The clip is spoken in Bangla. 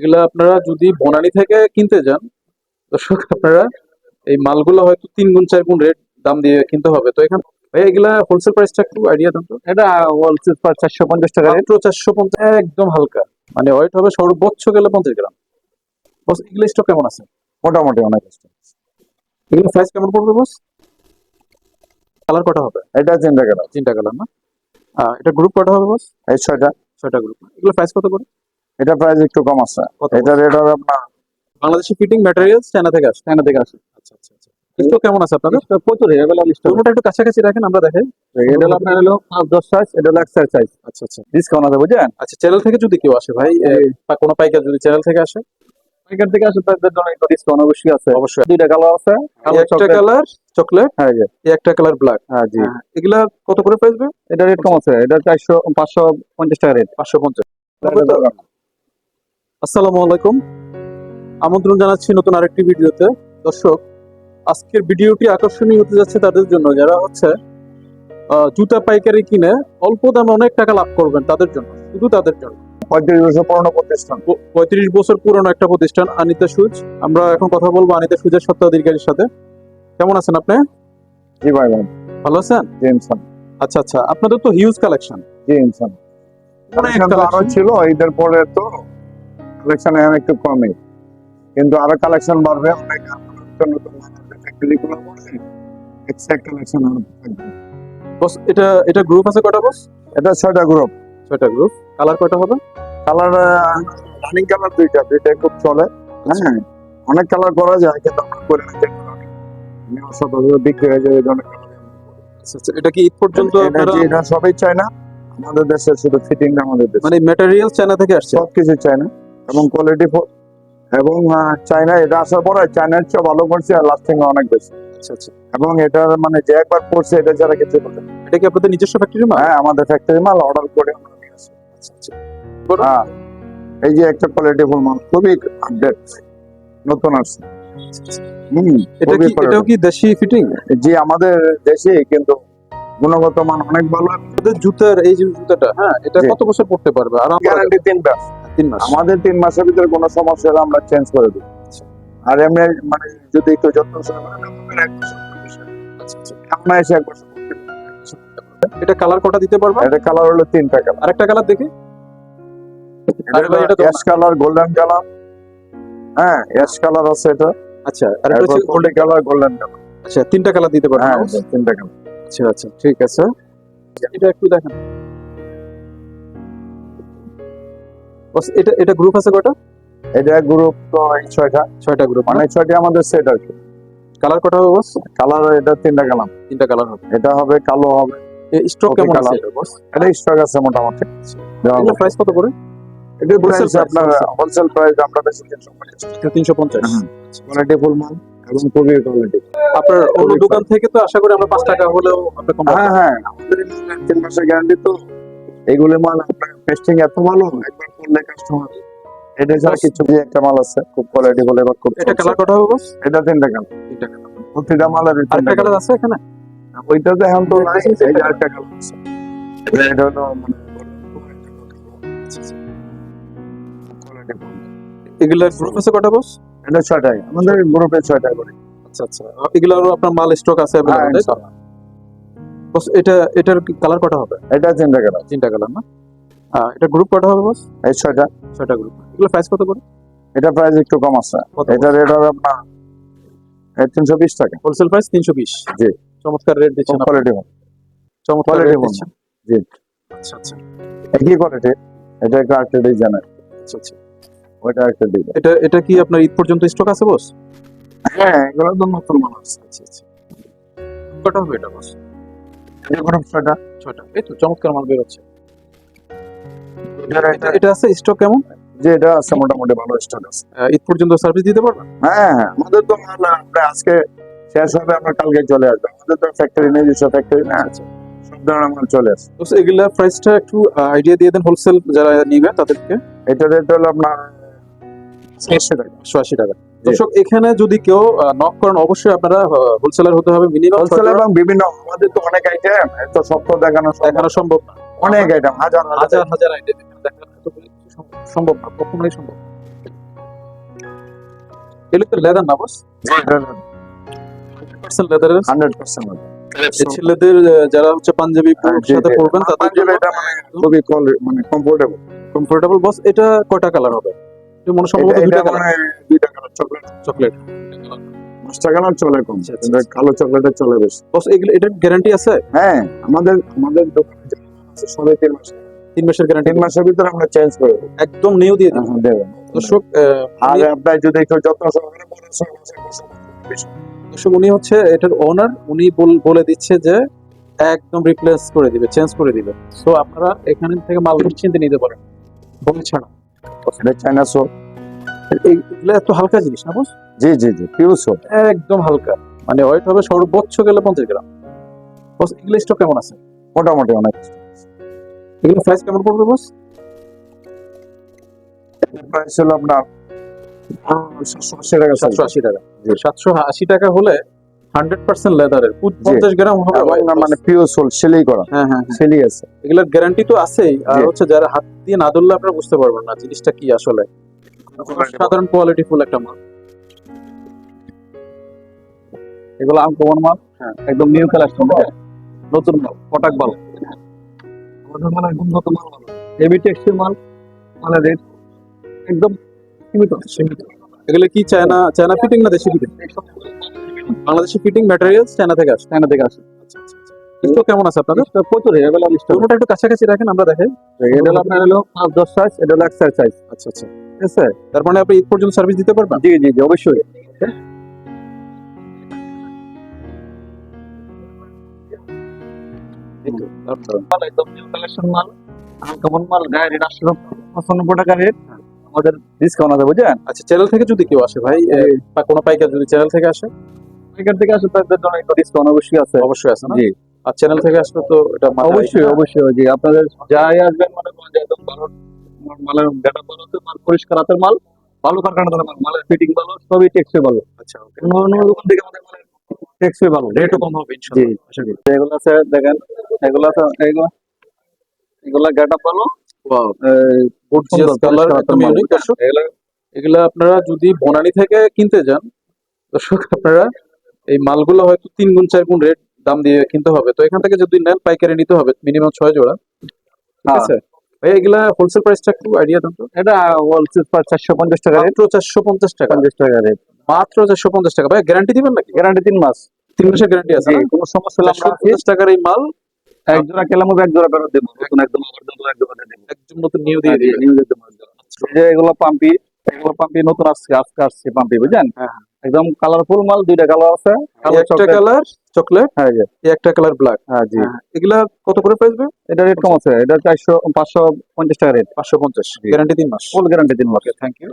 এগুলা আপনারা যদি বনানী থেকে কিনতে যান দর্শক আপনারা এই মালগুলো হয়তো তিন গুণ চার গুণ রেট দাম দিয়ে কিনতে হবে। তো এখানে ভাই এগুলা হোলসেল প্রাইসটা একটু আইডিয়া দেন তো। এটা হোলসেল চারশো পঞ্চাশ টাকা মাত্র চারশো পঞ্চাশ। একদম হালকা। মানে ওয়েট হবে সর্বোচ্চ গেলে পঞ্চাশ গ্রাম। বস এগুলো স্টক কেমন আছে? মোটামুটি অনেক এগুলো প্রাইস কেমন পড়বে বস? কালার কটা হবে? এটা চিন্তা কালার না? এটা গ্রুপ কটা হবে বস? এই ছয়টা। ছয়টা গ্রুপ এগুলো প্রাইস কত করে? এটা প্রাইস একটু কম আছে। এটা রেট হবে আপনার বাংলাদেশি ফিটিং ম্যাটেরিয়ালস চায়না থেকে আসে চায়না থেকে আসে আচ্ছা আচ্ছা আচ্ছা। কেমন আছে আপনাদের? প্রচুর এগুলো কোনোটা একটু কাছাকাছি রাখেন আমরা দেখাই। এটা হলো আপনার হলো পাঁচ দশ সাইজ এটা হলো এক সাইজ আচ্ছা আচ্ছা। ডিসকাউন্ট আছে আচ্ছা চ্যানেল থেকে যদি কেউ আসে ভাই কোনো পাইকার যদি চ্যানেল থেকে আসে? এখান থেকে আসলে তাদের জন্য একটু ডিসকাউন্ট অবশ্যই আছে। অবশ্যই। দুইটা কালার আছে। একটা কালার চকলেট হ্যাঁ জি। এই একটা কালার ব্ল্যাক হ্যাঁ জি। এগুলা কত করে প্রাইস এটা রেট কম আছে। এটা চারশো পাঁচশো পঞ্চাশ টাকা রেট পাঁচশো পঞ্চাশ। আসসালামু আলাইকুম। আমন্ত্রণ জানাচ্ছি নতুন আরেকটি ভিডিওতে। দর্শক আজকের ভিডিওটি আকর্ষণীয় হতে যাচ্ছে তাদের জন্য। যারা হচ্ছে জুতা পাইকারি কিনে অল্প দামে অনেক টাকা লাভ করবেন তাদের জন্য শুধু তাদের জন্য। পঁয়ত্রিশ বছর পুরনো প্রতিষ্ঠান। পঁয়ত্রিশ বছর পুরনো একটা প্রতিষ্ঠান আনিতা সুজ আমরা এখন কথা বলব আনিতা সুজের সত্ত্বাধিকারীর সাথে। কেমন আছেন আপনি? জি ভাই ভাই ভালো আছেন? জি ইনসান আচ্ছা আচ্ছা। আপনাদের তো হিউজ কালেকশন জি ইনসান অনেক কালেকশন। ছিল ঈদের পরে তো কালেকশন এখন একটু কমই কিন্তু আরও কালেকশন বাড়বে অনেক নতুন নতুন ফ্যাক্টরি গুলো করছে এক্সট্রা কালেকশন আরও থাকবে। বস এটা এটা গ্রুপ আছে কটা বস এটা ছয়টা গ্রুপ ছয়টা গ্রুপ কালার কয়টা হবে? কালার রানিং কালার দুইটা দুইটাই খুব চলে। হ্যাঁ অনেক কালার করা যায় কিন্তু আমরা করে পারি সবাই বিক্রি হয়ে যায় colour। আচ্ছা, আচ্ছা, এটা কি ঈদ পর্যন্ত এটা সবই চায় না। আমাদের দেশে শুধু ফিটিং আমাদের দেশে। মানে ম্যাটেরিয়াল চায়না থেকে আসছে? সব কিছু চায় না। এবং কোয়ালিটি এবং চায়না এটা আসার পরে চায়নার চেয়ে ভালো করছে আর লাস্টিং অনেক বেশি। আচ্ছা আচ্ছা। এবং এটার মানে যে একবার পড়ছে এটা ছাড়া কিছু বলে এটা কি আপনাদের নিজস্ব ফ্যাক্টরি মাল? হ্যাঁ আমাদের ফ্যাক্টরি মাল অর্ডার করে আমরা নিয়ে আসি। আচ্ছা আচ্ছা। হ্যাঁ এই যে একটা কোয়ালিটি ফুল মাল খুবই আপডেট নতুন আসছে। হুম এটা কি এটাও কি দেশি ফিটিং। জি আমাদের দেশে কিন্তু গুণগত মান অনেক ভালো। আপনাদের জুতার এই যে জুতাটা হ্যাঁ এটা কত বছর পড়তে পারবে? আর আমরা গ্যারান্টি তিনটা তিন মাস। আমাদের তিন মাসের ভিতরে কোনো সমস্যা হলে আমরা চেঞ্জ করে দিই আচ্ছা। আর এমনি মানে যদি একটু যত্ন এসে এক বছর এটা কালার কটা দিতে পারবে? এটা কালার হলো তিনটা কালার আরেকটা কালার দেখি। আরে এটা অ্যাশ কালার গোল্ডেন কালার হ্যাঁ অ্যাশ কালার আছে এটা। আচ্ছা আরেকটা তারপর হচ্ছে গোল্ডেন কালার গোল্ডেন কালার আচ্ছা তিনটা কালার দিতে পারবে। হ্যাঁ? এটা তিনটা কালার আচ্ছা আচ্ছা ঠিক আছে। এটা একটু দেখেন। এটা এটা গ্রুপ আছে কয়টা? এটা গ্রুপ তো এই ছয়টা। ছয়টা গ্রুপ মানে? ছয়টা আমাদের সেট আর কি। কালার কটা হবে বস? কালার এটা তিনটা কালার তিনটা কালার হবে। এটা হবে কালো হবে। স্টক কেমন আছে এটা বস? এটা স্টক আছে মোটামুটি। এগুলো প্রাইস কত করে? এটা প্রাইস আপনার হোলসেল প্রাইস আমরা বেশি তিনশো পঞ্চাশ। তিনশো পঞ্চাশ। হ্যাঁ। কোয়ালিটি ফুল মাল এবং খুবই কোয়ালিটি আপনার অন্য দোকান থেকে তো আশা করি আমরা পাঁচ টাকা হলেও আপনি কম হ্যাঁ হ্যাঁ। আমাদের তিন মাসের গ্যারান্টি তো। এইগুলো মাল আপনার পেস্টিং এত ভালো একবার কাস্টমার এটা ছাড়া কিছু যে একটা মাল আছে খুব কোয়ালিটি বলে এবার খুব এটা কালার কটা হবে বস এটা তিনটা কালার তিনটা কালার প্রতিটা মালের তিনটা কালার কালার আছে এখানে? ওইটাতে এখন তো নাই এই যে আরেকটা কালার আছে। এটা হলো quality full। এগুলার গ্রুপ আছে কটা বস এটা ছয়টাই আমাদের গ্রুপে ছয়টা করে। আচ্ছা আচ্ছা। এগুলারও আপনার মাল স্টক আছে হ্যাঁ? বস এটা এটার কালার কটা হবে? এটা তিনটা কালার তিনটা কালার না? এটা গ্রুপ কটা হবে বস এই ছয়টা। ছয়টা গ্রুপ এগুলো প্রাইস কত করে? এটা প্রাইস একটু কম আছে। এটা রেট হবে আপনার তিনশো বিশ টাকা। হোলসেল প্রাইস তিনশো বিশ। জি। চমৎকার রেট দিচ্ছেন কোয়ালিটি চমৎকার রেট দিচ্ছেন। জি। আচ্ছা আচ্ছা। একই কোয়ালিটি এটা একটু আরেকটা ডিজাইনের আচ্ছা আচ্ছা। ওইটা একটা ডিজাইন এটা এটা কি আপনার ঈদ পর্যন্ত স্টক আছে বস হ্যাঁ এগুলো তো নতুন মাল আছে। আচ্ছা আচ্ছা। কটা হবে এটা বস এটা গ্রুপ ছয়টা। ছয়টা। এই তো চমৎকার মাল বেরোচ্ছে এটা- আছে স্টক কেমন? যে এটা আছে মোটামুটি ভালো স্টক আছে। ঈদ পর্যন্ত সার্ভিস দিতে পারবেন হ্যাঁ হ্যাঁ। আমাদের তো মাল আমরা আজকে শেষ হবে আমরা কালকে চলে আসব। আমাদের তো ফ্যাক্টরি নিজস্ব ফ্যাক্টরি না আচ্ছা। সব ধরনের মাল চলে আসে। তো এগুলা প্রাইসটা একটু আইডিয়া দিয়ে দেন হোলসেল যারা নিবে তাদেরকে। এটা রেট হলো আপনার টাকা। টাকা। দর্শক এখানে যদি কেউ নক করেন অবশ্যই আপনারা হোলসেলার হতে হবে। মিনিমাম হোলসেল এবং বিভিন্ন আমাদের তো অনেক আইটেম এত সব তো দেখানো দেখানো সম্ভব না। অনেক আইটেম হাজার হাজার হাজার আইটেম সম্ভব- না কখনোই সম্ভব এগুলো তো লেদার না বস পার্সেন্ট লেদারের হান্ড্রেড পার্সেন্ট ছেলেদের যারা হচ্ছে পাঞ্জাবি হ্যাঁ, সাথে পরবেন তাদের এটা মানে খুবই মানে কমফোর্টেবল কমফোর্টেবল বস এটা কয়টা কালার হবে? মনে সম্ভবত দুইটা কালার দুইটা কালার চকলেট চকলেট পাঁচটা কালার চলে কম। আচ্ছা, আচ্ছা, কালো চকলেটের চলে বেশি। বস এগুলো এটার গ্যারান্টি আছে? হ্যাঁ আমাদের আমাদের দোকানে তিন মাস। তিন মাসের গ্যারান্টি তিন মাসের ভিতরে আমরা চেঞ্জ করে দেবো। একদম নিউ দিয়ে দিন হ্যাঁ, দেবেন দর্শক আর আপনার যদি একটু যত্ন সহকারে ছয় মাসের দর্শক উনি হচ্ছে এটার ওনার উনি বলে দিচ্ছে যে একদম রিপ্লেস করে দিবে চেঞ্জ করে দিবে। সো আপনারা এখান থেকে মাল নিশ্চিন্তে নিতে পারেন। বমি ছাড়া। এটা চায়না এইগুলো এত হালকা জিনিস না জি জি জি সোপ একদম হালকা। মানে ওয়েট হবে সর্বোচ্চ গেলে পঞ্চাশ গ্রাম। বস এগুলো স্টক কেমন আছে? মোটামুটি অনেক। এগুলো প্রাইস কেমন পড়বে বস প্রাইস হলো আপনার সাতশো আশি টাকা সাতশো আশি টাকা। সাতশো আশি টাকা হলে হান্ড্রেড পার্সেন্ট লেদারের পঞ্চাশ গ্রাম হবে মানে। পিউ সোল সেলাই করা। হ্যাঁ হ্যাঁ সেলাই আছে। এগুলোর গ্যারান্টি তো আছেই। আর হচ্ছে যারা হাত দিয়ে না ধরলে আপনারা বুঝতে পারবেন না জিনিসটা কি আসলে। সাধারণ কোয়ালিটি ফুল একটা মাল। এগুলো আনকমন মাল। হ্যাঁ। একদম নিউ কালেকশন নতুন মাল কটাক মাল আমাদের মানে উন্নত মাল মাল হেভি মাল মানে রেট একদম সীমিত সীমিত। এগুলো কি চায়না চায়না ফিটিং না দেশি fitting Bangladeshi fitting materials China থেকে আসে চায়না থেকে আসে। স্টক কেমন আছে আপনাদের? প্রচুর অ্যাভেলেবল লিস্ট কোনোটা একটু কাছাকাছি রাখেন আমরা দেখাই। এটা হলো আপনার হলো পাঁচ দশ সাইজ এটা হলো এক সাইজ সাইজ আচ্ছা আচ্ছা। ঠিক আছে? তার মানে আপনি ঈদ পর্যন্ত সার্ভিস দিতে পারবেন? জি জি জি অবশ্যই। মাল একদম নিউ কালেকশন মাল আনকমন মাল গায়ে রেট আসলো পঁচানব্বই টাকা রেট আমাদের ডিসকাউন্ট আছে বুঝছেন আচ্ছা চ্যানেল থেকে যদি কেউ আসে ভাই বা কোনো পাইকার যদি চ্যানেল থেকে আসে? এখান থেকে আসলে তাদের জন্য একটু ডিসকাউন্ট অবশ্যই আছে। অবশ্যই আছে জি। আর চ্যানেল থেকে আসলে তো এটা অবশ্যই অবশ্যই জি। আপনাদের যাই আসবেন মনে একদম ভালো মালের ডেটা ভালো হচ্ছে মাল পরিষ্কার হাতের মাল ভালো কারখানা ধরে মাল মালের ফিটিং ভালো সবই টেক্সই ভালো। আচ্ছা অন্য অন্য দোকান থেকে আমাদের মালের টেক্সই ভালো রেটও কম হবে জি। ইনশাআল্লাহ আশা করি। এগুলো আছে দেখেন এগুলো আছে এগুলো এগুলো গেট ভালো ওয়াও এই, কালার একদম ইউনিক দর্শক এগুলো এগুলা আপনারা যদি বনানী থেকে কিনতে যান দর্শক আপনারা এই মালগুলো হয়তো তিন গুণ চার গুণ রেট দাম দিয়ে কিনতে হবে। তো এখান থেকে যদি নেন পাইকারি নিতে হবে মিনিমাম ছয় জোড়া। ঠিক হ্যাঁ। আছে? ভাই এগুলা হোলসেল প্রাইসটা একটু আইডিয়া দেন তো। এটা হোলসেল চারশো পঞ্চাশ টাকা রেট মাত্র চারশো পঞ্চাশ টাকা। পঞ্চাশ টাকা রেট মাত্র চারশো পঞ্চাশ টাকা। ভাই গ্যারান্টি দিবেন নাকি? গ্যারান্টি তিন মাস। তিন মাসের গ্যারান্টি আছে কোনো সমস্যা হলে আমরা পঞ্চাশ টাকার এই মাল এক জোড়া কেলাম এক জোড়া ফেরত দেবো। নতুন একদম আবার দেবো এক জোড়া দেবো। একদম নতুন নিউ দিয়ে দিবে নিউ একদম এই যে এগুলো পাম্পি এগুলো পাম্পি নতুন আসছে আজকে আসছে পাম্পি বুঝছেন হ্যাঁ, একদম কালারফুল মাল দুইটা কালার আছে একটা কালার চকলেট হ্যাঁ জি। একটা কালার ব্ল্যাক হ্যাঁ জি। এগুলা কত করে প্রাইস ভাই? এটা রেট কম আছে এটা চারশো পাঁচশো পঞ্চাশ টাকা রেট পাঁচশো পঞ্চাশ গ্যারান্টি 3 মাস। Full guarantee 3 mass. Thank you